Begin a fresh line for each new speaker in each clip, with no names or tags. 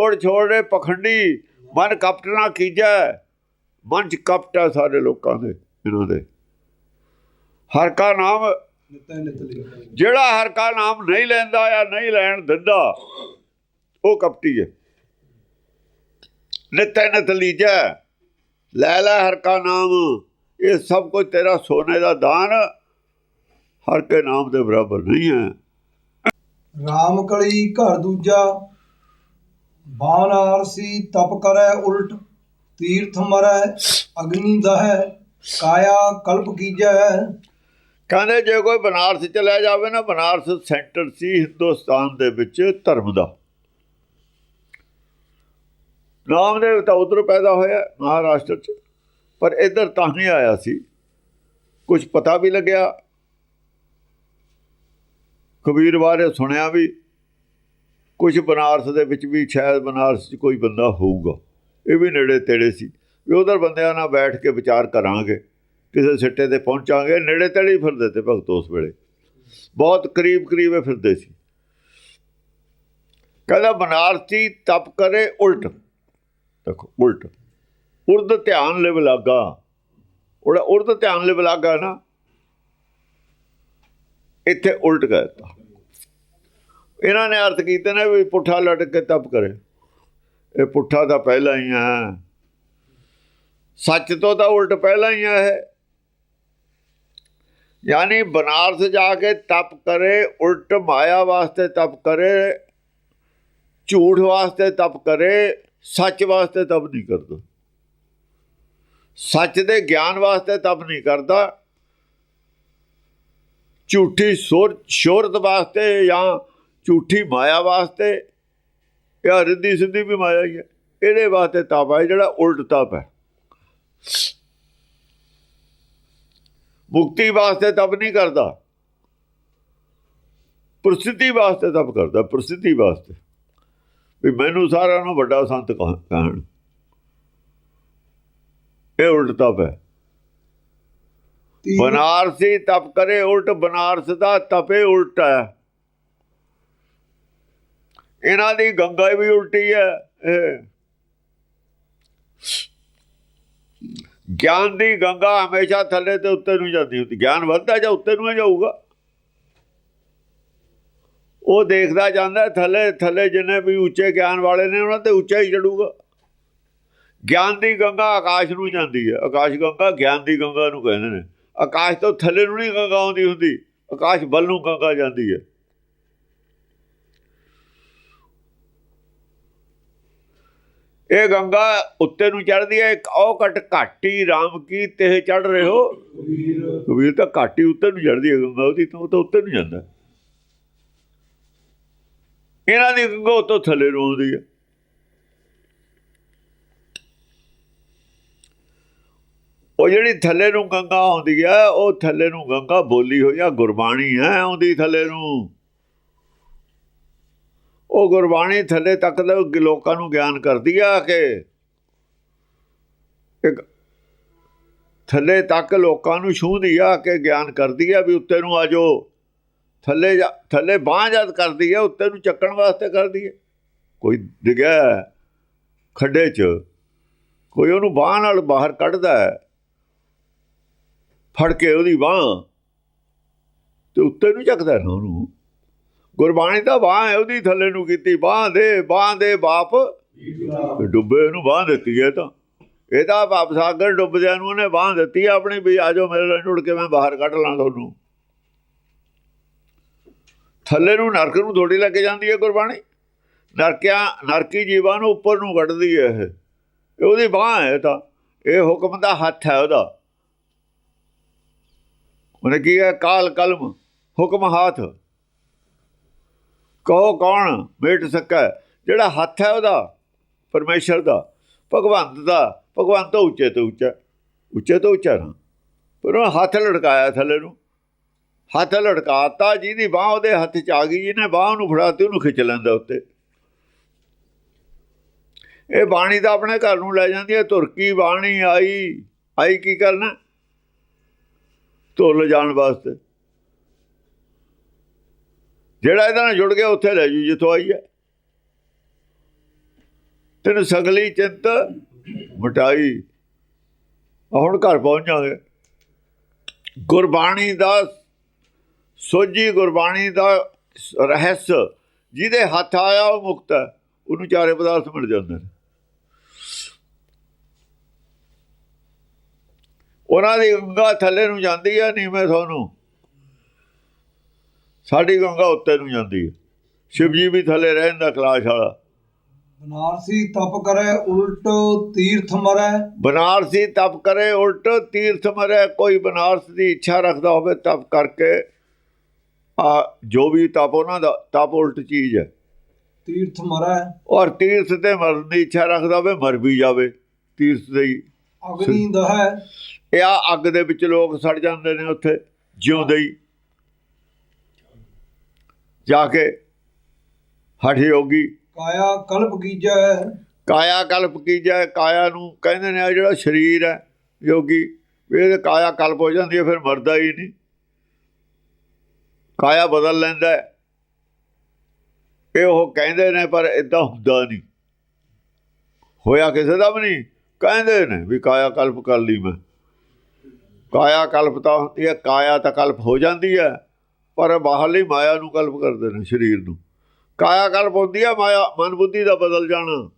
ਉੜ ਛੋੜੇ ਪਖੰਡੀ, ਮਨ ਕਪਟ ਨਾ ਕੀਜੈ। ਮਨ ਚ ਕਪਟ ਹੈ ਸਾਰੇ ਲੋਕਾਂ ਦੇ, ਇਹਨਾਂ ਦੇ। ਹਰ ਕਾ ਨਾਮ ਜਿਹੜਾ ਹਰ ਕਾ ਨਾਮ ਨਹੀਂ ਲੈਂਦਾ ਜਾਂ ਨਹੀਂ ਲੈਣ ਦਿੰਦਾ, ਉਹ ਕਪਟੀ ਹੈ। ਨਿਤੈ ਨਿਤ ਲੀਜੈ ਲੈ ਲੈ ਹਰ ਕਾ ਨਾਮ, ਇਹ ਸਭ ਕੁਝ ਤੇਰਾ ਸੋਨੇ ਦਾ ਦਾਨ, ਹਰ ਕੇ ਨਾਮ ਦੇ ਬਰਾਬਰ ਨਹੀਂ ਹੈ।
ਰਾਮ ਕਲੀ ਘਰ ਦੂਜਾ ਬਾਣ ਤਪ ਕਰੈ, ਉਲਟ ਤੀਰਥ ਮਰੈ, ਅਗਨੀ ਦਹੈ, ਕਾਇਆ ਕਲਪ ਕੀਜੈ।
ਕਹਿੰਦੇ ਜੇ ਕੋਈ ਬਨਾਰਸ ਚਲਿਆ ਜਾਵੇ ਨਾ, ਬਨਾਰਸ ਸੈਂਟਰ ਸੀ ਹਿੰਦੁਸਤਾਨ ਦੇ ਵਿੱਚ ਧਰਮ ਦਾ। ਨਾਮਦੇਵ ਤਾਂ ਉਧਰ ਪੈਦਾ ਹੋਇਆ ਮਹਾਰਾਸ਼ਟਰ ਚ, ਪਰ ਇੱਧਰ ਤਾਂ ਨਹੀਂ ਆਇਆ ਸੀ। ਕੁਝ ਪਤਾ ਵੀ ਲੱਗਿਆ। ਕਬੀਰ ਬਾਰੇ ਸੁਣਿਆ ਵੀ ਕੁਝ ਬਨਾਰਸ ਦੇ ਵਿੱਚ ਵੀ ਸ਼ਾਇਦ ਬਨਾਰਸ 'ਚ ਕੋਈ ਬੰਦਾ ਹੋਊਗਾ। ਇਹ ਵੀ ਨੇੜੇ ਤੇੜੇ ਸੀ। ਵੀ ਉਧਰ ਬੰਦਿਆਂ ਨਾਲ ਬੈਠ ਕੇ ਵਿਚਾਰ ਕਰਾਂਗੇ। ਕਿਸੇ ਸਿੱਟੇ ਤੇ ਪਹੁੰਚਾਂਗੇ। ਨੇੜੇ ਤੇੜੇ ਹੀ ਫਿਰਦੇ ਤੇ ਭਗਤ ਉਸ ਵੇਲੇ। ਬਹੁਤ ਕਰੀਬ ਕਰੀਬ ਇਹ ਫਿਰਦੇ ਸੀ। ਕਹਿੰਦਾ ਬਨਾਰਸੀ ਤਪ ਕਰੇ ਉਲਟ। ਦੇਖੋ, ਉਲਟ। ਉਰਦ ਧਿਆਨ ਲਿਵ ਲਾਗਾ ਉਹਦਾ ਉਰਦ ਧਿਆਨ ਲਿਵ ਲਾਗਾ ਨਾ। ਇੱਥੇ ਉਲਟ ਕਹਿਤਾ ਇਹਨਾਂ ਨੇ ਅਰਥ ਕੀਤੇ ਨੇ ਵੀ ਪੁੱਠਾ ਲਟਕ ਕੇ ਤਪ ਕਰੇ। ਇਹ ਪੁੱਠਾ ਤਾਂ ਪਹਿਲਾਂ ਹੀ ਹੈ ਸੱਚ ਤੋਂ ਤਾਂ ਉਲਟ ਪਹਿਲਾਂ ਹੀ ਹੈ ਯਾਨੀ ਬਨਾਰਸ ਜਾ ਕੇ ਤਪ ਕਰੇ, ਉਲਟ ਮਾਇਆ ਵਾਸਤੇ ਤਪ ਕਰੇ, ਝੂਠ ਵਾਸਤੇ ਤਪ ਕਰੇ, ਸੱਚ ਵਾਸਤੇ ਤਪ ਨਹੀਂ ਕਰਦਾ। ਸੱਚ ਦੇ ਗਿਆਨ ਵਾਸਤੇ ਤਪ ਨਹੀਂ ਕਰਦਾ। ਝੂਠੀ ਸੋਰ ਸ਼ੋਹਰਤ ਵਾਸਤੇ ਜਾਂ ਝੂਠੀ ਮਾਇਆ ਵਾਸਤੇ ਇਹ ਰਿੱਧੀ ਸਿੱਧੀ ਵੀ ਮਾਇਆ ਹੀ ਹੈ। ਇਹਦੇ ਵਾਸਤੇ ਤਪ ਹੈ ਜਿਹੜਾ ਉਲਟ ਤਪ ਹੈ। ਮੁਕਤੀ ਵਾਸਤੇ ਤਪ ਨਹੀਂ ਕਰਦਾ। ਪ੍ਰਸਿੱਧੀ ਵਾਸਤੇ ਤਪ ਕਰਦਾ ਪ੍ਰਸਿੱਧੀ ਵਾਸਤੇ। ਵੀ ਮੈਨੂੰ ਸਾਰਿਆਂ ਨੂੰ ਵੱਡਾ ਸੰਤ ਕਹ- ਕਹਿਣ ਇਹ ਉਲਟ ਤਪ ਹੈ। ਬਨਾਰਸੀ ਤਪ ਕਰੇ ਉਲਟ ਬਨਾਰਸ ਦਾ ਤਪੇ ਉਲਟ ਹੈ। ਇਹਨਾਂ ਦੀ ਗੰਗਾ ਵੀ ਉਲਟੀ ਹੈ। ਇਹ ਗਿਆਨ ਦੀ ਗੰਗਾ ਹਮੇਸ਼ਾ ਥੱਲੇ ਤੇ ਉੱਤੇ ਨੂੰ ਜਾਂਦੀ ਹੁੰਦੀ। ਗਿਆਨ ਵੱਧਦਾ ਜਾਂ ਉੱਤੇ ਨੂੰ ਹੀ ਜਾਊਗਾ। ਉਹ ਦੇਖਦਾ ਜਾਂਦਾ ਥੱਲੇ ਥੱਲੇ ਜਿੰਨੇ ਵੀ ਉੱਚੇ ਗਿਆਨ ਵਾਲੇ ਨੇ, ਉਹਨਾਂ ਤੇ ਉੱਚਾ ਹੀ ਚੜੂਗਾ। ਗਿਆਨ ਦੀ ਗੰਗਾ ਆਕਾਸ਼ ਨੂੰ ਜਾਂਦੀ ਹੈ। ਆਕਾਸ਼ ਗੰਗਾ ਗਿਆਨ ਦੀ ਗੰਗਾ ਨੂੰ ਕਹਿੰਦੇ ਨੇ। ਆਕਾਸ਼ ਤੋਂ ਥੱਲੇ ਨੂੰ ਨਹੀਂ ਗੰਗਾ ਆਉਂਦੀ ਹੁੰਦੀ। ਆਕਾਸ਼ ਵੱਲ ਨੂੰ ਗੰਗਾ ਜਾਂਦੀ ਹੈ। ਇਹ ਗੰਗਾ ਉੱਤੇ ਨੂੰ ਚੜਦੀ ਹੈ, ਇੱਕ ਔਕਟ ਘਾਟੀ ਰਾਮ ਕੀ ਤੇ ਚੜ ਰਹੇ ਹੋ?
ਕਬੀਰ
ਤਾਂ ਘਾਟੀ ਉੱਤੇ ਨੂੰ ਚੜਦੀ ਹੈ, ਗੰਗਾ ਉਹਦੀ ਤੋਂ ਤਾਂ ਉੱਤੇ ਨੂੰ ਜਾਂਦਾ। ਇਹਨਾਂ ਦੀ ਗੰਗਾ ਉੱਤੋਂ ਥੱਲੇ ਨੂੰ ਆਉਂਦੀ ਹੈ। ਉਹ ਜਿਹੜੀ ਥੱਲੇ ਨੂੰ ਗੰਗਾ ਆਉਂਦੀ ਹੈ, ਉਹ ਥੱਲੇ ਨੂੰ ਗੰਗਾ ਬੋਲੀ ਹੋਈ ਆ, ਗੁਰਬਾਣੀ ਹੈ ਆਉਂਦੀ ਥੱਲੇ ਨੂੰ। ਉਹ ਗੁਰਬਾਣੀ ਥੱਲੇ ਤੱਕ ਦਾ ਲੋਕਾਂ ਨੂੰ ਗਿਆਨ ਕਰਦੀ ਆ ਕਿ। ਇੱਕ ਥੱਲੇ ਤੱਕ ਲੋਕਾਂ ਨੂੰ ਛੂਹਦੀ ਆ ਕਿ ਗਿਆਨ ਕਰਦੀ ਆ ਵੀ ਉੱਤੇ ਨੂੰ ਆ ਜਾਓ। ਥੱਲੇ ਜਾ- ਥੱਲੇ ਬਾਂਹ ਜਦ ਕਰਦੀ ਆ, ਉੱਤੇ ਨੂੰ ਚੱਕਣ ਵਾਸਤੇ ਕਰਦੀ ਹੈ ਕੋਈ ਡਿੱਗਿਆ ਖੱਡੇ 'ਚ, ਕੋਈ ਉਹਨੂੰ ਬਾਂਹ ਨਾਲ ਬਾਹਰ ਕੱਢਦਾ ਹੈ। ਫੜ ਕੇ ਉਹਦੀ ਬਾਂਹ ਤੇ ਉੱਤੇ ਨੂੰ ਚੱਕਦਾ ਨਾ ਉਹਨੂੰ। ਗੁਰਬਾਣੀ ਦਾ ਬਾਂਹ ਹੈ, ਉਹਦੀ ਥੱਲੇ ਨੂੰ ਕੀਤੀ ਬਾਂਹ ਦੇ ਬਾਂਹ ਦੇ ਬਾਪ ਡੁੱਬੇ ਨੂੰ ਬਾਂਹ ਦਿੱਤੀ ਹੈ ਤਾਂ। ਇਹਦਾ ਬਾਪ ਸਾਗਰ ਡੁੱਬਦਿਆਂ ਨੂੰ ਉਹਨੇ ਬਾਂਹ ਦਿੱਤੀ ਆ ਆਪਣੀ, ਵੀ ਆਜੋ ਮੇਰੇ ਨਾਲ ਜੁੜ ਕੇ ਮੈਂ ਬਾਹਰ ਕੱਢ ਲਾਂ ਤੁਹਾਨੂੰ। ਥੱਲੇ ਨੂੰ ਨਰਕ ਨੂੰ ਥੋੜੀ ਲੈ ਕੇ ਜਾਂਦੀ ਹੈ ਗੁਰਬਾਣੀ। ਨਰਕਿਆਂ, ਨਰਕੀ ਜੀਵਾਂ ਨੂੰ ਉੱਪਰ ਨੂੰ ਕੱਢਦੀ ਹੈ ਇਹ। ਉਹਦੀ ਬਾਂਹ ਹੈ ਤਾਂ। ਇਹ ਹੁਕਮ ਦਾ ਹੱਥ ਹੈ ਉਹਦਾ। ਉਹਨੇ ਕੀ ਹੈ? ਕਾਲ ਕਲਮ, ਹੁਕਮ ਹੱਥ। ਕਹੋ ਕੌਣ ਮੇਟ ਸਕੈ? ਜਿਹੜਾ ਹੱਥ ਹੈ ਉਹਦਾ, ਪਰਮੇਸ਼ਰ ਦਾ, ਭਗਵੰਤ ਦਾ ਭਗਵੰਤ ਉੱਚੇ ਤੋਂ ਉੱਚਾ, ਉੱਚੇ ਤੋਂ ਉੱਚਾ ਨਾ। ਪਰ ਉਹ ਹੱਥ ਲੜਕਾਇਆ ਥੱਲੇ ਨੂੰ। ਹੱਥ ਲੜਕਾਤਾ ਜਿਹਦੀ ਬਾਹ ਉਹਦੇ ਹੱਥ 'ਚ ਆ ਗਈ, ਜਿਹਨੇ ਬਾਹ ਨੂੰ ਫੜਾਤੀ, ਉਹਨੂੰ ਖਿੱਚ ਲੈਂਦਾ ਉੱਤੇ। ਇਹ ਬਾਣੀ ਤਾਂ ਆਪਣੇ ਘਰ ਨੂੰ ਲੈ ਜਾਂਦੀ ਹੈ ਤੁਰਕੀ ਬਾਣੀ ਆਈ ਆਈ ਕੀ ਕਰਨਾ? ਤੁਰ ਜਾਣ ਵਾਸਤੇ। ਜਿਹੜਾ ਇਹਦੇ ਨਾਲ ਜੁੜ ਗਿਆ, ਉੱਥੇ ਲੈ ਜੂ ਜਿੱਥੋਂ ਆਈ ਹੈ। ਤੈਨੂੰ ਸਗਲੀ ਚਿੰਤ ਮਟਾਈ। ਹੁਣ ਘਰ ਪਹੁੰਚ ਜਾਗੇ ਗੁਰਬਾਣੀ ਦਾ ਸੋਝੀ ਗੁਰਬਾਣੀ ਦਾ ਰਹੱਸ ਜਿਹਦੇ ਹੱਥ ਆਇਆ, ਉਹ ਮੁਕਤ ਹੈ। ਉਹਨੂੰ ਚਾਰੇ ਪਦਾਰਥ ਮਿਲ ਜਾਂਦੇ ਨੇ। ਉਹਨਾਂ ਦੀ ਗੰਗਾ ਥੱਲੇ ਨੂੰ ਜਾਂਦੀ ਹੈ ਨਹੀਂ ਮੈਂ ਤੁਹਾਨੂੰ ਸਾਡੀ ਗੰਗਾ ਉੱਤੇ ਨੂੰ ਜਾਂਦੀ ਹੈ। ਸ਼ਿਵ ਜੀ ਵੀ ਥੱਲੇ ਰਹਿੰਦਾ ਕਲਾਸ਼ ਵਾਲਾ।
ਬਨਾਰਸੀ ਤਪ ਕਰੇ ਉਲਟ ਤੀਰਥ ਮਰੈ।
ਬਨਾਰਸੀ ਤਪ ਕਰੇ ਉਲਟ ਤੀਰਥ ਮਰੇ। ਕੋਈ ਬਨਾਰਸ ਦੀ ਇੱਛਾ ਰੱਖਦਾ ਹੋਵੇ ਤਪ ਕਰਕੇ ਆ ਜੋ ਵੀ ਤਪ ਉਹਨਾਂ ਦਾ ਤਪ ਉਲਟ ਚੀਜ਼ ਹੈ।
ਤੀਰਥ ਮਰੈ।
ਔਰ ਤੀਰਥ ਤੇ ਮਰਨ ਦੀ ਇੱਛਾ ਰੱਖਦਾ ਹੋਵੇ ਮਰ ਵੀ ਜਾਵੇ। ਤੀਰਥ ਦੇ ਹੀ
ਅਗਨੀ ਦਹੈ
ਇਹ ਆ ਅੱਗ ਦੇ ਵਿੱਚ ਲੋਕ ਸੜ ਜਾਂਦੇ ਨੇ ਉੱਥੇ ਜਿਉਂਦੇ ਹੀ। ਜਾ ਕੇ ਹਠ ਯੋਗੀ
ਕਾਇਆ ਕਲਪ ਕੀਜੈ
ਕਾਇਆ ਕਲਪ ਕੀਜੈ ਕਾਇਆ ਨੂੰ ਕਹਿੰਦੇ ਨੇ ਆ ਜਿਹੜਾ ਸਰੀਰ ਹੈ ਯੋਗੀ ਇਹ ਕਾਇਆ ਕਲਪ ਹੋ ਜਾਂਦੀ ਹੈ ਫਿਰ ਮਰਦਾ ਹੀ ਨਹੀਂ। ਕਾਇਆ ਬਦਲ ਲੈਂਦਾ ਹੈ। ਇਹ ਉਹ ਕਹਿੰਦੇ ਨੇ ਪਰ ਇਦਾਂ ਹੁੰਦਾ ਨਹੀਂ। ਹੋਇਆ ਕਿਸੇ ਦਾ ਵੀ ਨਹੀਂ। ਕਹਿੰਦੇ ਨੇ ਵੀ ਕਾਇਆ ਕਲਪ ਕਰ ਲਈ ਮੈਂ। ਕਾਇਆ ਕਲਪ ਤਾਂ ਇਹ ਕਾਇਆ ਤਾਂ ਕਲਪ ਹੋ ਜਾਂਦੀ ਹੈ। ਪਰ ਬਾਹਰਲੀ ਮਾਇਆ ਨੂੰ ਕਲਪ ਕਰਦੇ ਨੇ ਸਰੀਰ ਨੂੰ। ਕਾਇਆ ਕਲਪ ਹੁੰਦੀ ਹੈ ਮਾਇਆ ਮਨ ਬੁੱਧੀ ਦਾ ਬਦਲ ਜਾਣਾ।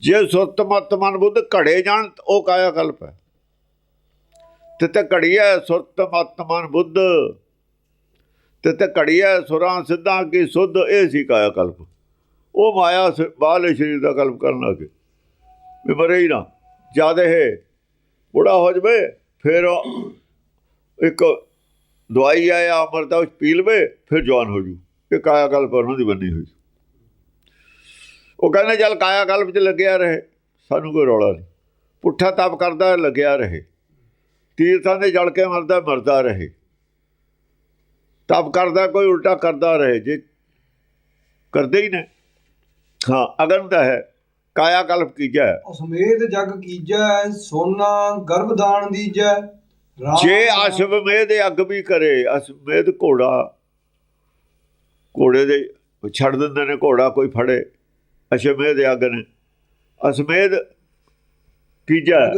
ਜੇ ਸੁਰਤ ਮਤ ਮਨ ਬੁੱਧ ਘੜੇ ਜਾਣ, ਉਹ ਕਾਇਆ ਕਲਪ ਹੈ। ਤੇ ਤੇ ਘੜੀਐ ਸੁਰਤ ਮਤ ਮਨ ਬੁੱਧ ਤੇ ਤੇ ਘੜੀਐ ਸੁਰਾਂ ਸਿੱਧਾਂ ਕੀ ਸੁਧ, ਇਹ ਸੀ ਕਾਇਆ ਕਲਪ। ਉਹ ਮਾਇਆ ਸ- ਬਾਹਰਲੇ ਸਰੀਰ ਦਾ ਕਲਪ ਕਰਨ ਲੱਗੇ। ਵੀ ਮਰੇ ਹੀ ਨਾ, ਜ਼ਿਆਦਾ ਹੈ। ਬੁੜਾ ਹੋ ਜਵੇ, ਫਿਰ ਇੱਕ ਦਵਾਈ ਆਇਆ ਅਮਰਤਾ ਉਸ ਪੀ ਲਵੇ, ਫਿਰ ਜਵਾਨ ਹੋ ਜੂ। ਇਹ ਕਾਇਆ ਕਲਪ ਉਹਨਾਂ ਦੀ ਬੰਨੀ ਹੋਈ ਉਹ ਕਹਿੰਦੇ, ਚੱਲ ਕਾਇਆ ਕਲਪ 'ਚ ਲੱਗਿਆ ਰਹੇ, ਸਾਨੂੰ ਕੋਈ ਰੌਲਾ ਨਹੀਂ। ਪੁੱਠਾ ਤਪ ਕਰਦਾ, ਲੱਗਿਆ ਰਹੇ। ਤੀਰਥਾਂ ਦੇ ਜਲ ਕੇ ਮਰਦਾ ਮਰਦਾ ਰਹੇ। ਤਪ ਕਰਦਾ, ਕੋਈ ਉਲਟਾ ਕਰਦਾ ਰਹੇ, ਜੇ ਕਰਦੇ ਹੀ ਨੇ। ਹਾਂ, ਅਗਨ ਦਾ ਹੈ ਕਾਇਆ ਕਲਪ ਕੀਜੈ।
ਅਸਮੇਤ ਜਗ ਕੀਜੈ, ਸੋਨਾ ਗਰਭਦਾਨ ਦੀਜੈ।
ਜੇ ਅਸ਼ਵਮੇਧ ਦੇ ਅੱਗ ਵੀ ਕਰੇ ਅਸ਼ਵਮੇਧ ਘੋੜਾ ਘੋੜੇ ਦੇ ਛੱਡ ਦਿੰਦੇ ਨੇ ਘੋੜਾ ਕੋਈ ਫੜੇ ਅਸ਼ਵਮੇਧ ਦੇ ਅੱਗ ਨੇ। ਅਸ਼ਵਮੇਧ ਕੀਜੈ?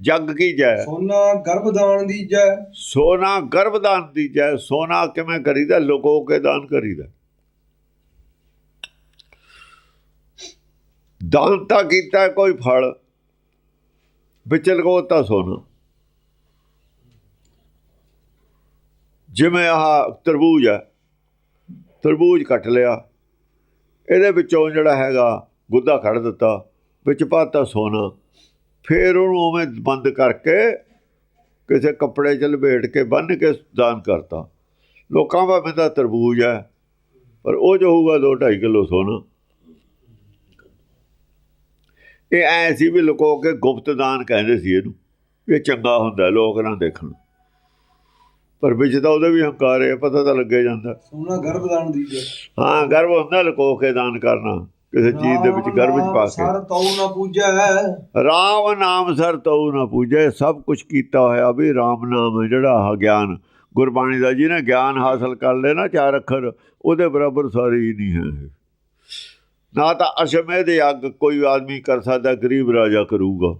ਜਗ ਕੀਜੈ। ਸੋਨਾ ਗਰਭਦਾਨ ਦੀਜੈ।
ਸੋਨਾ ਗਰਭਦਾਨ ਦੀਜੈ। ਸੋਨਾ ਕਿਵੇਂ ਕਰੀਦਾ? ਲੋਕੋ ਕੇ ਦਾਨ ਕਰੀਦਾ। ਦਾਨ ਤਾਂ ਕੀਤਾ ਕੋਈ ਫਲ। ਵਿੱਚ ਲਗੋਤਾ ਸੋਨਾ। ਜਿਵੇਂ ਆਹ ਤਰਬੂਜ ਹੈ, ਤਰਬੂਜ ਕੱਟ ਲਿਆ, ਇਹਦੇ ਵਿੱਚੋਂ ਜਿਹੜਾ ਹੈਗਾ ਗੁੱਦਾ ਕੱਢ ਦਿੱਤਾ, ਵਿੱਚ ਪਾਤਾ ਸੋਨਾ, ਫਿਰ ਉਹਨੂੰ ਉਵੇਂ ਬੰਦ ਕਰਕੇ ਕਿਸੇ ਕੱਪੜੇ 'ਚ ਲਪੇਟ ਕੇ ਬੰਨ ਕੇ ਦਾਨ ਕਰਤਾ। ਲੋਕਾਂ ਭਾਵੇਂ ਤਾਂ ਤਰਬੂਜ ਹੈ, ਪਰ ਉਹ ਜੋ ਹੋਊਗਾ 2.5 ਕਿਲੋ ਸੋਨਾ। ਇਹ ਐ ਸੀ ਵੀ ਲੁਕੋ ਕੇ ਗੁਪਤ ਦਾਨ ਕਹਿੰਦੇ ਸੀ ਇਹਨੂੰ ਇਹ ਚੰਗਾ ਹੁੰਦਾ, ਲੋਕ ਨਾ ਦੇਖਣ। ਪਰ ਵਿੱਚ ਤਾਂ ਉਹਦੇ ਵੀ ਹੰਕਾਰ ਹੈ ਪਤਾ ਤਾਂ ਲੱਗੇ ਜਾਂਦਾ।
ਸੋਨਾ ਗਰਭਦਾਨ ਦੀਜੈ
ਹਾਂ ਗਰਭ ਹੁੰਦਾ ਲੁਕੋ ਕੇ ਦਾਨ ਕਰਨਾ ਕਿਸੇ ਚੀਜ਼ ਦੇ ਵਿੱਚ ਗਰਭ ਚ ਪਾ ਕੇ।
ਸਰ ਤਉ ਨ ਪੂਜੈ।
ਰਾਮ ਨਾਮ ਸਰ ਤਉ ਨਾ ਪੂਜੇ ਸਭ ਕੁਝ ਕੀਤਾ ਹੋਇਆ ਵੀ ਰਾਮ ਨਾਮ ਜਿਹੜਾ ਆ ਗਿਆਨ। ਗੁਰਬਾਣੀ ਦਾ ਜਿਹਨੇ ਗਿਆਨ ਹਾਸਲ ਕਰ ਨਾ ਚਾਰ ਅੱਖਰ ਉਹਦੇ ਬਰਾਬਰ ਸਾਰੀ ਨਹੀਂ ਹੈ। ਨਾ ਤਾਂ ਅਸ਼ਮੇ ਦੇ ਅੱਗ ਕੋਈ ਆਦਮੀ ਕਰ ਸਕਦਾ ਗਰੀਬ ਰਾਜਾ ਕਰੂਗਾ।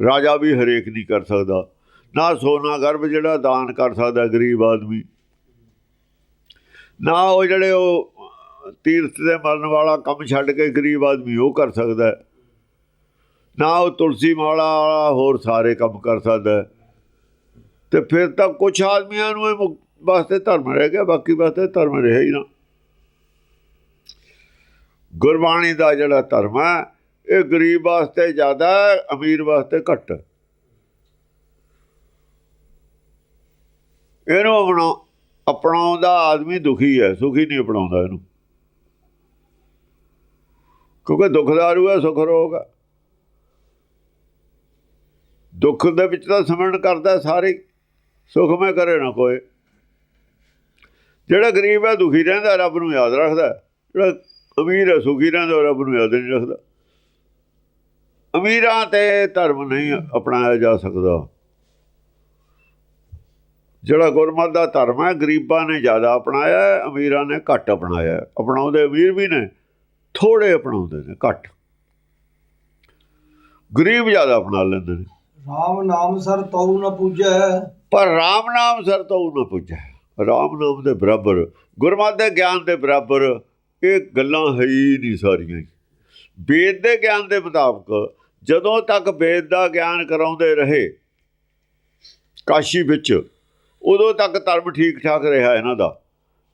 ਰਾਜਾ ਵੀ ਹਰੇਕ ਨਹੀਂ ਕਰ ਸਕਦਾ। ਨਾ ਸੋਨਾ ਗਰਭ ਜਿਹੜਾ ਦਾਨ ਕਰ ਸਕਦਾ ਗਰੀਬ ਆਦਮੀ। ਨਾ ਉਹ ਜਿਹੜੇ ਉਹ ਤੀਰਥ ਦੇ ਮਰਨ ਵਾਲਾ ਕੰਮ ਛੱਡ ਕੇ ਗਰੀਬ ਆਦਮੀ ਉਹ ਕਰ ਸਕਦਾ ਨਾ ਉਹ ਤੁਲਸੀ ਮਾਲਾ ਵਾਲਾ ਹੋਰ ਸਾਰੇ ਕੰਮ ਕਰ ਸਕਦਾ ਹੈ। ਤੇ ਫਿਰ ਤਾਂ ਕੁਝ ਆਦਮੀਆਂ ਨੂੰ ਇਹ ਮੁਕ- ਵਾਸਤੇ ਧਰਮ ਰਹਿ ਗਿਆ, ਬਾਕੀ ਵਾਸਤੇ ਧਰਮ ਰਿਹਾ ਹੀ ਨਾ। ਗੁਰਬਾਣੀ ਦਾ ਜਿਹੜਾ ਧਰਮ ਹੈ, ਇਹ ਗਰੀਬ ਵਾਸਤੇ ਜ਼ਿਆਦਾ ਅਮੀਰ ਵਾਸਤੇ ਘੱਟ ਇਹਨੂੰ ਆਪਣਾ, ਅਪਣਾਉਂਦਾ ਆਦਮੀ ਦੁਖੀ ਹੈ, ਸੁਖੀ ਨਹੀਂ ਅਪਣਾਉਂਦਾ ਇਹਨੂੰ। ਕਿਉਂਕਿ ਦੁਖਦਾਰੂ ਹੈ ਸੁਖ ਰੋਗ ਹੈ ਦੁੱਖ ਦੇ ਵਿੱਚ ਤਾਂ ਸਮਰਣ ਕਰਦਾ ਸਾਰੇ ਸੁਖ ਮੈਂ ਕਰੇ ਨਾ ਕੋਈ। ਜਿਹੜਾ ਗਰੀਬ ਹੈ, ਦੁਖੀ ਰਹਿੰਦਾ, ਰੱਬ ਨੂੰ ਯਾਦ ਰੱਖਦਾ। ਜਿਹੜਾ ਅਮੀਰ ਹੈ, ਸੁਖੀ ਰਹਿੰਦਾ, ਉਹ ਰੱਬ ਨੂੰ ਯਾਦ ਨਹੀਂ ਰੱਖਦਾ। ਅਮੀਰਾਂ ਤੇ ਧਰਮ ਨਹੀਂ ਅਪਣਾਇਆ ਜਾ ਸਕਦਾ। ਜਿਹੜਾ ਗੁਰਮਤਿ ਦਾ ਧਰਮ ਹੈ ਗਰੀਬਾਂ ਨੇ ਜ਼ਿਆਦਾ ਅਪਣਾਇਆ ਹੈ, ਅਮੀਰਾਂ ਨੇ ਘੱਟ ਅਪਣਾਇਆ ਹੈ। ਅਪਣਾਉਂਦੇ ਅਮੀਰ ਵੀ ਨੇ ਥੋੜੇ ਅਪਣਾਉਂਦੇ ਨੇ ਘੱਟ ਗਰੀਬ ਜ਼ਿਆਦਾ ਅਪਣਾ ਲੈਂਦੇ ਨੇ
RAM ਨਾਮ ਸਰ ਤਉ ਨ ਪੂਜੈ
ਪਰ RAM ਨਾਮ ਸਰ ਤੋਂ ਨਾ ਪੁੱਜੈ RAM ਨਾਮ ਦੇ ਬਰਾਬਰ ਗੁਰਮਤਿ ਦੇ ਗਿਆਨ ਦੇ ਬਰਾਬਰ ਇਹ ਗੱਲਾਂ ਹੈ ਹੀ ਨਹੀਂ ਸਾਰੀਆਂ। ਵੇਦ ਦੇ ਗਿਆਨ ਦੇ ਮੁਤਾਬਕ ਜਦੋਂ ਤੱਕ ਵੇਦ ਦਾ ਗਿਆਨ ਕਰਾਉਂਦੇ ਰਹੇ ਕਾਸ਼ੀ ਵਿੱਚ ਉਦੋਂ ਤੱਕ ਧਰਮ ਠੀਕ ਠਾਕ ਰਿਹਾ ਇਹਨਾਂ ਦਾ।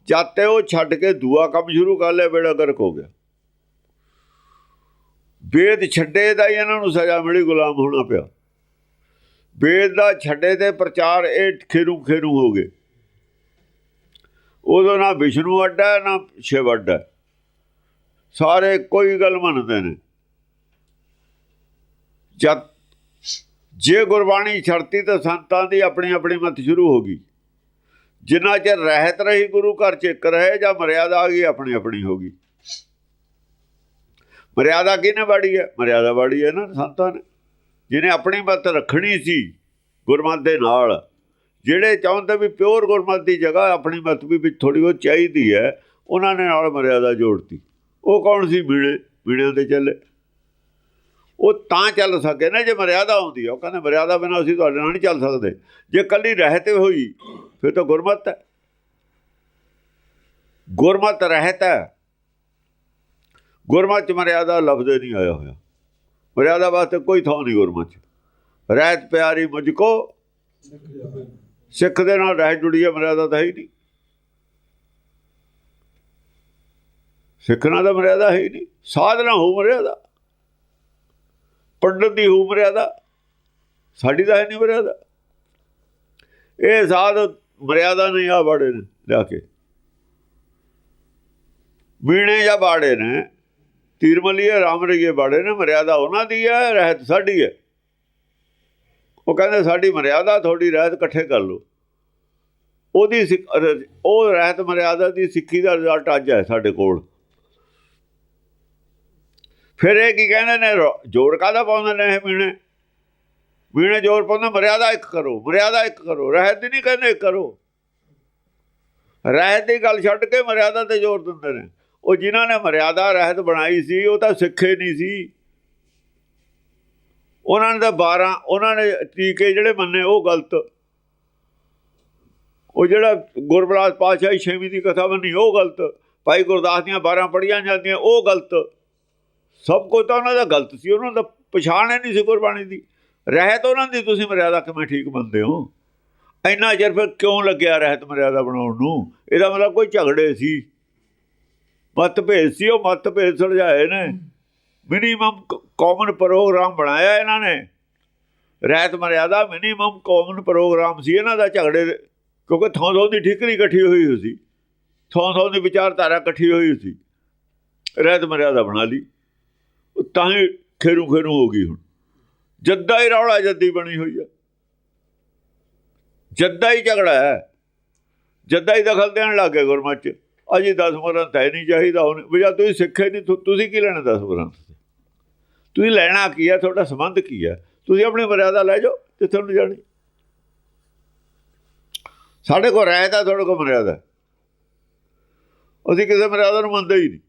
ਜਦ ਤੇ ਉਹ ਛੱਡ ਕੇ ਦੂਆ ਕੰਮ ਸ਼ੁਰੂ ਕਰ ਲਿਆ, ਬੇੜਾ ਗਰਕ ਹੋ ਗਿਆ। ਵੇਦ ਛੱਡੇ ਦਾ ਹੀ ਇਹਨਾਂ ਨੂੰ ਸਜ਼ਾ ਮਿਲੀ, ਗੁਲਾਮ ਹੋਣਾ ਪਿਆ। ਵੇਦ ਦਾ ਛੱਡੇ ਤੇ ਪ੍ਰਚਾਰ ਇਹ ਖੇਰੂ ਖੇਰੂ ਹੋ ਗਏ। ਉਦੋਂ ਨਾ ਵਿਸ਼ਨੂੰ ਅੱਡਾ ਨਾ ਸ਼ਿਵ ਅੱਡਾ ਸਾਰੇ ਕੋਈ ਗੱਲ ਮੰਨਦੇ ਨੇ। ਜਦ ਜੇ ਗੁਰਬਾਣੀ ਛੜਤੀ ਤਾਂ ਸੰਤਾਂ ਦੀ ਆਪਣੀ ਆਪਣੀ ਮਤ ਸ਼ੁਰੂ ਹੋ ਗਈ। ਜਿੰਨਾ ਚਿਰ ਰਹਿਤ ਰਹੀ ਗੁਰੂ ਘਰ ਚ ਇੱਕ ਰਹੇ ਜਾਂ ਮਰਿਆਦਾ ਆ ਗਈ, ਆਪਣੀ ਆਪਣੀ ਹੋ ਗਈ। ਮਰਿਆਦਾ ਕਿਹਨੇ ਬਾੜੀ ਹੈ? ਮਰਿਆਦਾ ਬਾੜੀ ਹੈ ਨਾ ਸੰਤਾਂ ਨੇ। ਜਿਹਨੇ ਆਪਣੀ ਮਤ ਰੱਖਣੀ ਸੀ ਗੁਰਮਤ ਦੇ ਨਾਲ, ਜਿਹੜੇ ਚਾਹੁੰਦੇ ਵੀ ਪਿਓਰ ਗੁਰਮਤਿ ਦੀ ਜਗ੍ਹਾ ਆਪਣੀ ਮਤ ਵੀ ਵਿੱਚ ਥੋੜੀ ਬਹੁਤ ਚਾਹੀਦੀ ਹੈ, ਉਹਨਾਂ ਨੇ ਨਾਲ ਮਰਿਆਦਾ ਜੋੜਤੀ। ਉਹ ਕੌਣ ਸੀ? ਬੀੜੇ ਬੀੜਿਆਂ ਦੇ ਚੱਲੇ। ਉਹ ਤਾਂ ਚੱਲ ਸਕੇ ਨਾ ਜੇ ਮਰਿਆਦਾ ਆਉਂਦੀ ਹੈ ਉਹ ਕਹਿੰਦੇ ਮਰਿਆਦਾ ਬਿਨਾਂ ਅਸੀਂ ਤੁਹਾਡੇ ਨਾਲ ਨਹੀਂ ਚੱਲ ਸਕਦੇ। ਜੇ ਕੱਲੀ ਰਹਿਤ ਹੋਈ, ਫਿਰ ਤਾਂ ਗੁਰਮਤਿ ਹੈ। ਗੁਰਮਤ ਰਹਿਤ ਹੈ। ਗੁਰਮਤ 'ਚ ਮਰਿਆਦਾ ਲਫ਼ਜ਼ ਨਹੀਂ ਆਇਆ ਹੋਇਆ। ਮਰਿਆਦਾ ਵਾਸਤੇ ਕੋਈ ਥਾਂ ਨਹੀਂ ਗੁਰਮਤ 'ਚ। ਰਹਿਤ ਪਿਆਰੀ ਮੁਝ ਕੋ, ਸਿੱਖ ਦੇ ਨਾਲ ਰਹਿ ਜੁੜੀ ਹੈ, ਮਰਿਆਦਾ ਤਾਂ ਹੈ ਹੀ ਨਹੀਂ। ਸਿੱਖ ਨਾਲ ਤਾਂ ਮਰਿਆਦਾ ਹੈ ਹੀ ਨਹੀਂ। ਸਾਧਨਾ ਹੋ ਮਰਿਆਦਾ। ਪੰਡਤ ਦੀ ਹੋ ਮਰਿਆਦਾ। ਸਾਡੀ ਤਾਂ ਹੈ ਨਹੀਂ ਮਰਿਆਦਾ। ਇਹ ਸਾਧ ਮਰਿਆਦਾ ਨਹੀਂ ਆ ਬਾੜੇ ਨੇ, ਲਿਆ ਕੇ। ਵੀਣੇ ਜਾਂ ਬਾੜੇ ਨੇ, ਤੀਰਮਲੀਏ ਰਾਮ ਰਹੀਏ ਬਾੜੇ ਨੇ, ਮਰਿਆਦਾ ਉਹਨਾਂ ਦੀ ਹੈ, ਰਹਿਤ ਸਾਡੀ ਹੈ। ਉਹ ਕਹਿੰਦੇ ਸਾਡੀ ਮਰਿਆਦਾ, ਤੁਹਾਡੀ ਰਹਿਤ ਇਕੱਠੇ ਕਰ ਲਓ। ਉਹਦੀ ਸਿੱਖ- ਉਹ ਰਹਿਤ ਮਰਿਆਦਾ ਦੀ ਸਿੱਖੀ ਦਾ ਰਿਜ਼ਲਟ ਅੱਜ ਹੈ ਸਾਡੇ ਕੋਲ। ਫਿਰ ਇਹ ਕੀ ਕਹਿੰਦੇ ਨੇ, ਰੋ- ਜੋੜ ਕਾਦਾ ਪਾਉਂਦੇ ਨੇ ਇਹ ਮੀਣੇ? ਮੀਣੇ ਜੋੜ ਪਾਉਂਦੇ, ਮਰਿਆਦਾ ਇੱਕ ਕਰੋ, ਮਰਿਆਦਾ ਇੱਕ ਕਰੋ, ਰਹਿਤ ਦੀ ਨਹੀਂ ਕਹਿੰਦੇ ਕਰੋ। ਰਹਿਤ ਦੀ ਗੱਲ ਛੱਡ ਕੇ ਮਰਿਆਦਾ ਤੇ ਜ਼ੋਰ ਦਿੰਦੇ ਨੇ। ਉਹ ਜਿਨ੍ਹਾਂ ਨੇ ਮਰਿਆਦਾ, ਰਹਿਤ ਬਣਾਈ ਸੀ, ਉਹ ਤਾਂ ਸਿੱਖੇ ਨਹੀਂ ਸੀ। ਉਹਨਾਂ ਨੇ ਤਾਂ 12 ਉਹਨਾਂ ਨੇ ਟੀਕੇ ਜਿਹੜੇ ਮੰਨੇ, ਉਹ ਗਲਤ। ਉਹ ਜਿਹੜਾ ਗੁਰਬਲਾਸ ਪਾਤਸ਼ਾਹੀ ਛੇਵੀਂ ਦੀ ਕਥਾ ਮੰਨੀ, ਉਹ ਗਲਤ। ਭਾਈ ਗੁਰਦਾਸ ਦੀਆਂ 12 ਪੜੀਆਂ ਜਾਂਦੀਆਂ, ਉਹ ਗਲਤ। ਸਭ ਕੁਝ ਤਾਂ ਉਹਨਾਂ ਦਾ ਗਲਤ ਸੀ, ਉਹਨਾਂ ਦਾ ਪਛਾਣ ਹੀ ਨਹੀਂ ਸੀ ਗੁਰਬਾਣੀ ਦੀ। ਰਹਿਤ ਉਹਨਾਂ ਦੀ, ਤੁਸੀਂ ਮਰਿਆਦਾ ਕਿਵੇਂ ਠੀਕ ਮੰਨਦੇ ਹੋ? ਇੰਨਾ ਚਿਰ ਫਿਰ ਕਿਉਂ ਲੱਗਿਆ ਰਹਿਤ ਮਰਿਆਦਾ ਬਣਾਉਣ ਨੂੰ? ਇਹਦਾ ਮਤਲਬ ਕੋਈ ਝਗੜੇ ਸੀ? ਮਤਭੇਦ ਸੀ, ਉਹ ਮਤਭੇਦ ਸੁਲਝਾਏ ਨੇ। ਮਿਨੀਮਮ ਕਾਮਨ ਪ੍ਰੋਗਰਾਮ ਬਣਾਇਆ ਇਹਨਾਂ ਨੇ। ਰਹਿਤ ਮਰਿਆਦਾ ਮਿਨੀਮਮ ਕਾਮਨ ਪ੍ਰੋਗਰਾਮ ਸੀ, ਇਹਨਾਂ ਦਾ ਝਗੜੇ ਦੇ- ਕਿਉਂਕਿ ਥੋਂ ਥੋਂ ਦੀ ਠੀਕਰੀ ਇਕੱਠੀ ਹੋਈ ਹੋਈ ਸੀ। ਥੋਂ ਥੋਂ ਦੀ ਵਿਚਾਰਧਾਰਾ ਇਕੱਠੀ ਹੋਈ ਹੋਈ ਸੀ। ਰਹਿਤ ਮਰਿਆਦਾ ਬਣਾ ਲਈ। ਤਾਂ ਹੀ ਖੇਰੂ ਖੇਰੂ ਹੋ ਗਈ ਹੁਣ। ਜੱਦਾ ਹੀ ਰੌਲਾ ਜੱਦੀ ਬਣੀ ਹੋਈ ਹੈ ਜੱਦਾ ਹੀ ਝਗੜਾ ਹੈ। ਜੱਦਾ ਹੀ ਦਖਲ ਦੇਣ ਲੱਗੇ ਗੁਰਮਤਿ ਚ। ਅਜੀ 10 ਮਰਨ ਤਾਂ ਨਹੀਂ ਚਾਹੀਦਾ ਹੁਣ। ਵੀ ਜਦ ਤੁਸੀਂ ਸਿੱਖੇ ਨਹੀਂ ਤੁਸੀਂ ਕੀ ਲੈਣਾ 10 ਮਰਨ ਤੁਸੀਂ ਲੈਣਾ ਕੀ ਹੈ? ਤੁਹਾਡਾ ਸੰਬੰਧ ਕੀ ਹੈ? ਤੁਸੀਂ ਆਪਣੀ ਮਰਿਆਦਾ ਲੈ ਜਾਓ ਜਿੱਥੇ ਤੁਹਾਨੂੰ ਜਾਣੀ। ਸਾਡੇ ਕੋਲ ਰਹਿਤ ਹੈ ਤੁਹਾਡੇ ਕੋਲ ਮਰਿਆਦਾ ਅਸੀਂ ਕਿਸੇ ਮਰਿਆਦਾ ਨੂੰ ਮੰਨਦੇ ਹੀ ਨਹੀਂ।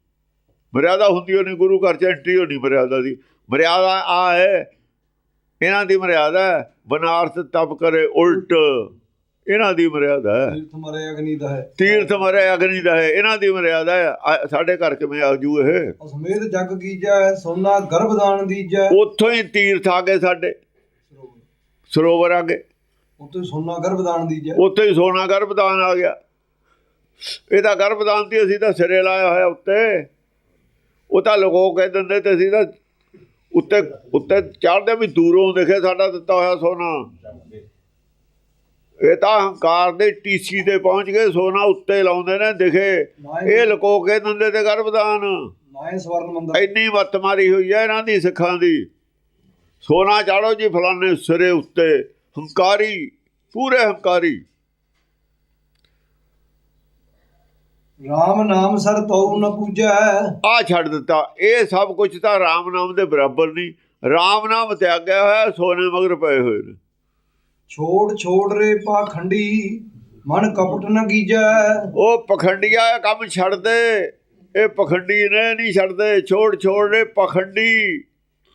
ਮਰਿਆਦਾ ਹੁੰਦੀ ਨਹੀਂ ਗੁਰੂ ਘਰ ਚ ਐਂਟਰੀ ਹੋਣੀ ਮਰਿਆਦਾ ਦੀ। ਮਰਿਆਦਾ ਆ ਹੈ ਇਹਨਾਂ ਦੀ ਮਰਿਆਦਾ ਬਨਾਰਸ ਤਪ ਕਰੇ ਉਲਟ ਇਹਨਾਂ ਦੀ ਮਰਿਆਦਾ ਹੈ।
ਤੀਰਥ ਮਰੇ ਅਗਨੀ ਦਾ ਹੈ।
ਤੀਰਥ ਮਰੇ ਅਗਨੀ ਦਾ ਹੈ ਇਹਨਾਂ ਦੀ ਮਰਿਆਦਾ ਹੈ। ਸਾਡੇ ਘਰ ਕਿਵੇਂ ਆਜੂ ਇਹ?
ਅਸਮੇਤ ਜਗ ਕੀਜੈ ਸੋਨਾ ਗਰਭਦਾਨ ਦੀਜੈ।
ਉੱਥੋਂ ਹੀ ਤੀਰਥ ਆ ਗਏ ਸਾਡੇ। ਸਰੋਵਰ ਆ ਗਏ।
ਉਤੇ ਸੋਨਾ ਗਰਭਦਾਨ ਦੀਜੈ।
ਉੱਥੇ ਹੀ ਸੋਨਾ ਗਰਭਦਾਨ ਆ ਗਿਆ। ਇਹਦਾ ਗਰਭਦਾਨ ਤੇ ਅਸੀਂ ਤਾਂ ਸਿਰੇ ਲਾਇਆ ਹੋਇਆ ਉੱਤੇ। ਉਹ ਤਾਂ ਲਗੋ ਕਹਿ ਦਿੰਦੇ ਤੇ ਅਸੀਂ ਤਾਂ ਉੱਤੇ ਉੱਤੇ ਚੜ੍ਹਦੇ ਵੀ ਦੂਰੋਂ ਦੇਖੇ ਸਾਡਾ ਦਿੱਤਾ ਹੋਇਆ ਸੋਨਾ। ਇਹ ਤਾਂ ਹੰਕਾਰ ਦੇ ਟੀਸੀ ਤੇ ਪਹੁੰਚ ਗਏ ਸੋਨਾ ਉੱਤੇ ਲਾਉਂਦੇ ਨੇ ਦਿਖੇ। ਇਹ ਲਕੋ ਕੇ ਦਿੰਦੇ ਤੇ ਗਰਭਦਾਨ
ਨਾਏ ਸਵਰਨ ਮੰਦਰ।
ਇੰਨੀ ਮੱਤ ਮਾਰੀ ਹੋਈ ਹੈ ਇਹਨਾਂ ਦੀ ਸਿੱਖਾਂ ਦੀ। ਸੋਨਾ ਚਾੜੋ ਜੀ ਫਲਾਣੇ ਸਿਰੇ ਉੱਤੇ। ਹੰਕਾਰੀ ਪੂਰੇ ਹੰਕਾਰੀ।
RAM ਨਾਮ ਸਰ ਤਉ ਨ ਪੂਜੈ।
ਆ ਛੱਡ ਦਿੱਤਾ। ਇਹ ਸਭ ਕੁਝ ਤਾਂ RAM ਨਾਮ ਦੇ ਬਰਾਬਰ ਨਹੀਂ। RAM ਨਾਮ ਤਿਆਗਿਆ ਹੋਇਆ ਸੋਨੇ ਮਗਰ ਪਏ ਹੋਏ ਨੇ।
ਛੋੜ ਛੋੜ ਰੇ ਪਾਖੰਡੀ ਮਨ ਕਪਟ ਨ ਕੀਜੈ
ਉਹ ਪਖੰਡੀਆ ਕੰਮ ਛੱਡ ਦੇ ਇਹ ਪਖੰਡੀ ਨੇ ਨਹੀਂ ਛੱਡਦੇ। ਛੋੜ ਛੋੜ ਦੇ ਪਖੰਡੀ।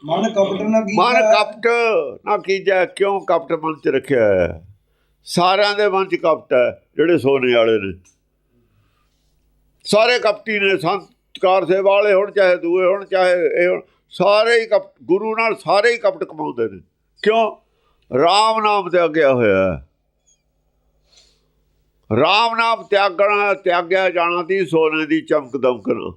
ਮਨ ਕਪਟ ਨਾ ਕੀ
ਮਨ ਕਪਟ ਨਾ ਕੀਜੈ ਕਿਉਂ ਕਪਟ ਮਨ ਚ ਰੱਖਿਆ ਹੈ? ਸਾਰਿਆਂ ਦੇ ਮਨ ਚ ਕਪਟ ਹੈ ਜਿਹੜੇ ਸੋਨੇ ਵਾਲੇ ਨੇ। ਸਾਰੇ ਕਪਟੀ ਨੇ ਸੰਤਕਾਰ ਸੇਵਾ ਵਾਲੇ ਹੁਣ ਚਾਹੇ ਦੂਏ ਹੁਣ ਚਾਹੇ ਇਹ ਹੋਣ, ਸਾਰੇ ਹੀ ਕਪਟ ਗੁਰੂ ਨਾਲ ਸਾਰੇ ਹੀ ਕਪਟ ਕਮਾਉਂਦੇ ਨੇ। ਕਿਉਂ? ਰਾਮ ਨਾਮ ਤੇ ਅੱਗਿਆ ਹੋਇਆ ਰਾਮ ਨਾਮ ਤਿਆਗਣਾ ਤਿਆਗਿਆ ਜਾਣਾ ਦੀ ਸੋਨੇ ਦੀ ਚਮਕ ਦਮਕਣਾ।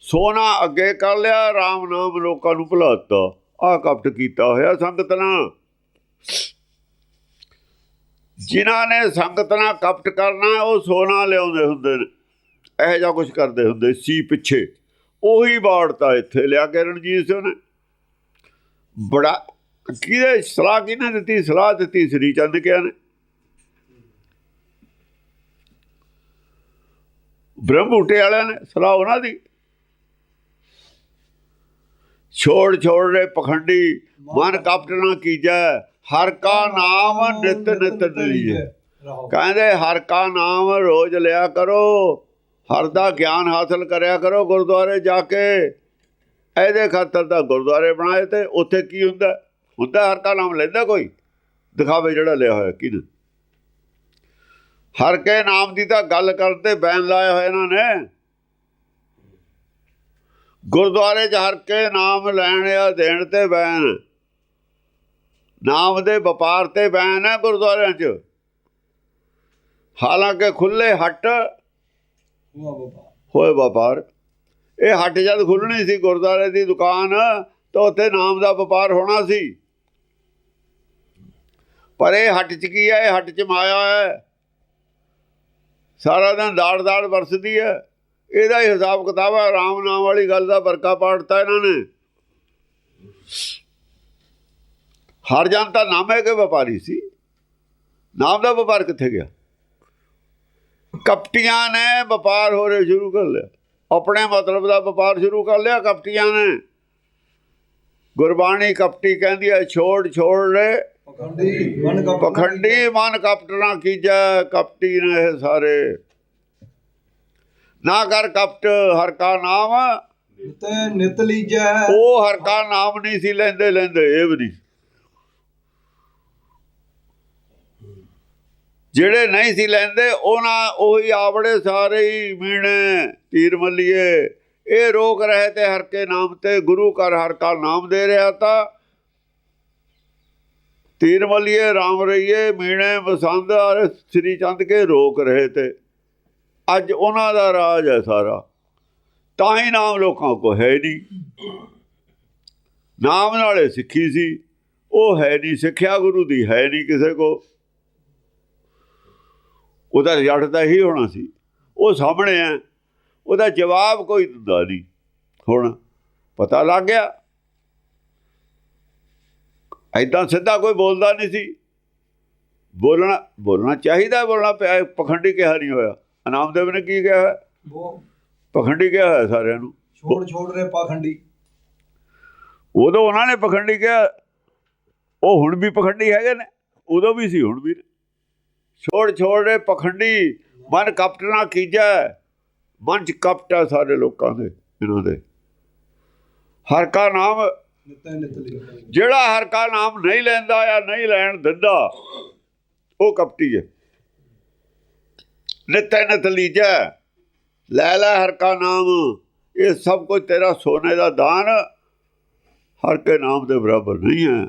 ਸੋਨਾ ਅੱਗੇ ਕਰ ਲਿਆ ਰਾਮ ਨਾਮ ਲੋਕਾਂ ਨੂੰ ਭੁਲਾਤਾ। ਆ ਕਪਟ ਕੀਤਾ ਹੋਇਆ ਸੰਗਤ ਨਾਲ ਜਿਨ੍ਹਾਂ ਨੇ ਸੰਗਤ ਨਾਲ ਕਪਟ ਕਰਨਾ ਉਹ ਸੋਨਾ ਲਿਆਉਂਦੇ ਹੁੰਦੇ ਨੇ। ਇਹੋ ਜਿਹਾ ਕੁਝ ਕਰਦੇ ਹੁੰਦੇ ਸੀ ਪਿੱਛੇ। ਉਹੀ ਬਾੜਤਾ ਇੱਥੇ ਲਿਆ ਕੇ ਰਣਜੀਤ ਸਿੰਘ ਨੇ। ਬੜਾ ਕਿਹਦੇ ਸਲਾਹ ਕਿਹਨੇ ਦਿੱਤੀ? ਸਲਾਹ ਦਿੱਤੀ ਸ੍ਰੀ ਚੰਦ ਕਿਆ ਨੇ। ਬ੍ਰਹਮ ਬੂਟੇ ਵਾਲਿਆਂ ਨੇ ਸਲਾਹ ਉਹਨਾਂ ਦੀ। ਛੋੜ ਛੋੜ ਰੇ ਪਖੰਡੀ ਮਨ ਕਪਟ ਨਾ ਕੀਜੈ ਹਰ ਕਾ ਨਾਮ ਨਿਤ ਨਿਤ ਲੀਜੈ। ਕਹਿੰਦੇ ਹਰ ਕਾ ਨਾਮ ਰੋਜ਼ ਲਿਆ ਕਰੋ ਹਰ ਦਾ ਗਿਆਨ ਹਾਸਲ ਕਰਿਆ ਕਰੋ ਗੁਰਦੁਆਰੇ ਜਾ ਕੇ। ਇਹਦੇ ਖਾਤਰ ਤਾਂ ਗੁਰਦੁਆਰੇ ਬਣਾਏ ਤੇ ਉੱਥੇ ਕੀ ਹੁੰਦਾ? ਹੁੰਦਾ ਹਰ ਦਾ ਨਾਮ ਲੈਂਦਾ ਕੋਈ? ਦਿਖਾਵੇ ਜਿਹੜਾ ਲਿਆ ਹੋਇਆ, ਕਿਹਨੇ? ਹਰ ਕੇ ਨਾਮ ਦੀ ਤਾਂ ਗੱਲ ਕਰਦੇ ਬੈਨ ਲਾਇਆ ਹੋਇਆ ਇਹਨਾਂ ਨੇ। ਗੁਰਦੁਆਰੇ 'ਚ ਹਰ ਕੇ ਨਾਮ ਲੈਣ ਆ, ਦੇਣ ਤੇ ਬੈਨ। ਨਾਮ ਦੇ ਵਪਾਰ ਤੇ ਬੈਨ ਹੈ ਗੁਰਦੁਆਰਿਆਂ 'ਚ। ਹਾਲਾਂਕਿ ਖੁੱਲੇ ਹੱਟ ਹੋਏ ਵਪਾਰ। ਇਹ ਹੱਟ ਜਦ ਖੁੱਲਣੀ ਸੀ ਗੁਰਦੁਆਰੇ ਦੀ ਦੁਕਾਨ, ਤਾਂ ਉੱਥੇ ਨਾਮ ਦਾ ਵਪਾਰ ਹੋਣਾ ਸੀ। ਪਰ ਇਹ ਹੱਟ ਚ ਕੀ ਹੈ? ਇਹ ਹੱਟ ਚ ਮਾਇਆ ਹੈ। ਸਾਰਾ ਦਿਨ ਦਾੜ ਦਾੜ ਵਰਸਦੀ ਹੈ। ਇਹਦਾ ਹੀ ਹਿਸਾਬ ਕਿਤਾਬ ਹੈ। ਰਾਮ ਨਾਮ ਵਾਲੀ ਗੱਲ ਦਾ ਵਰਕਾ ਪਾੜਤਾ ਇਹਨਾਂ ਨੇ। ਹਰ ਜਨ ਤਾਂ ਨਾਮੇ ਕੇ ਵਪਾਰੀ ਸੀ। ਨਾਮ ਦਾ ਵਪਾਰ ਕਿੱਥੇ ਗਿਆ? ਕਪਟੀਆਂ ਨੇ ਵਪਾਰ ਹੋ ਰਹੇ ਸ਼ੁਰੂ ਕਰ ਲਿਆ। ਆਪਣੇ ਮਤਲਬ ਦਾ ਵਪਾਰ ਸ਼ੁਰੂ ਕਰ ਲਿਆ ਕਪਟੀਆਂ ਨੇ। ਗੁਰਬਾਣੀ ਕਪਟੀ ਕਹਿੰਦੀ ਹੈ ਛੋੜ ਛੋੜ ਰੇ।
ਪਖੰਡੀ ਮਨ
ਪਖੰਡੀ ਮਨ ਕਪਟ ਨਾ ਕੀਜੈ ਕਪਟੀ ਨੇ ਇਹ ਸਾਰੇ। ਨਾ ਕਰ ਕਪਟ ਹਰ ਕਾ ਨਾਮ।
ਤੇ ਨਿਤ ਲੀਜੈ।
ਉਹ ਹਰ ਕਾ ਨਾਮ ਨਹੀਂ ਸੀ ਲੈਂਦੇ ਲੈਂਦੇ ਇਹ ਵੀ ਜਿਹੜੇ ਨਹੀਂ ਸੀ ਲੈਂਦੇ, ਉਹਨਾਂ ਉਹੀ ਆਵੜੇ ਸਾਰੇ ਹੀ ਮੀਣੇ ਤੀਰ ਮੱਲੀਏ। ਇਹ ਰੋਕ ਰਹੇ ਤੇ ਹਰ ਕੇ ਨਾਮ ਤੇ, ਗੁਰੂ ਘਰ ਹਰ ਕਾ ਨਾਮ ਦੇ ਰਿਹਾ ਤਾਂ। ਤੀਰ ਮੱਲੀਏ RAM ਰਹੀਏ, ਮੀਣੇ ਬਸੰਦ ਔਰ ਸ੍ਰੀ ਚੰਦ ਕੇ ਰੋਕ ਰਹੇ ਤੇ। ਅੱਜ ਉਹਨਾਂ ਦਾ ਰਾਜ ਹੈ ਸਾਰਾ। ਤਾਂ ਹੀ ਨਾਮ ਲੋਕਾਂ ਕੋ ਹੈ ਨਹੀਂ। ਨਾਮ ਨਾਲੇ ਸਿੱਖੀ ਸੀ। ਉਹ ਹੈ ਨਹੀਂ, ਸਿੱਖਿਆ ਗੁਰੂ ਦੀ ਹੈ ਨਹੀਂ ਕਿਸੇ ਕੋ। ਉਹਦਾ ਰਿਜ਼ਲਟ ਤਾਂ ਇਹੀ ਹੋਣਾ ਸੀ। ਉਹ ਸਾਹਮਣੇ ਹੈ ਉਹਦਾ ਜਵਾਬ ਕੋਈ ਦਿੰਦਾ ਨਹੀਂ। ਹੁਣ ਪਤਾ ਲੱਗ ਗਿਆ। ਐਦਾਂ ਸਿੱਧਾ ਕੋਈ ਬੋਲਦਾ ਨਹੀਂ ਸੀ। ਬੋਲਣਾ ਬੋਲਣਾ ਚਾਹੀਦਾ ਬੋਲਣਾ ਪਿਆ। ਪਖੰਡੀ ਕਿਹਾ ਨਹੀਂ ਹੋਇਆ। ਅਨਾਮਦੇਵ ਨੇ ਕੀ ਕਿਹਾ ਹੈ? ਪਖੰਡੀ ਕਿਹਾ ਹੋਇਆ ਸਾਰਿਆਂ ਨੂੰ।
ਛੋੜ ਛੋੜ ਰੇ ਪਖੰਡੀ।
ਉਦੋਂ ਉਹਨਾਂ ਨੇ ਪਖੰਡੀ ਕਿਹਾ। ਉਹ ਹੁਣ ਵੀ ਪਖੰਡੀ ਹੈਗੇ ਨੇ। ਉਦੋਂ ਵੀ ਸੀ ਹੁਣ ਵੀ ਨੇ। ਛੋੜ ਛੋੜ ਰੇ ਪਖੰਡੀ, ਮਨ ਕਪਟ ਨਾ ਕੀਜੈ। ਮਨ ਚ ਕਪਟ ਹੈ ਸਾਰੇ ਲੋਕਾਂ ਦੇ, ਇਹਨਾਂ ਦੇ। ਹਰ ਕਾ ਨਾਮ, ਜਿਹੜਾ ਹਰ ਕਾ ਨਾਮ ਨਹੀਂ ਲੈਂਦਾ ਜਾਂ ਨਹੀਂ ਲੈਣ ਦਿੰਦਾ, ਉਹ ਕਪਟੀ ਹੈ। ਨਿਤੈ ਨਿਤ ਲੀਜੈ। ਲੈ ਲੈ ਹਰ ਕਾ ਨਾਮ, ਇਹ ਸਭ ਕੁਝ ਤੇਰਾ ਸੋਨੇ ਦਾ ਦਾਨ। ਹਰ ਕੇ ਨਾਮ ਦੇ ਬਰਾਬਰ ਨਹੀਂ ਹੈ।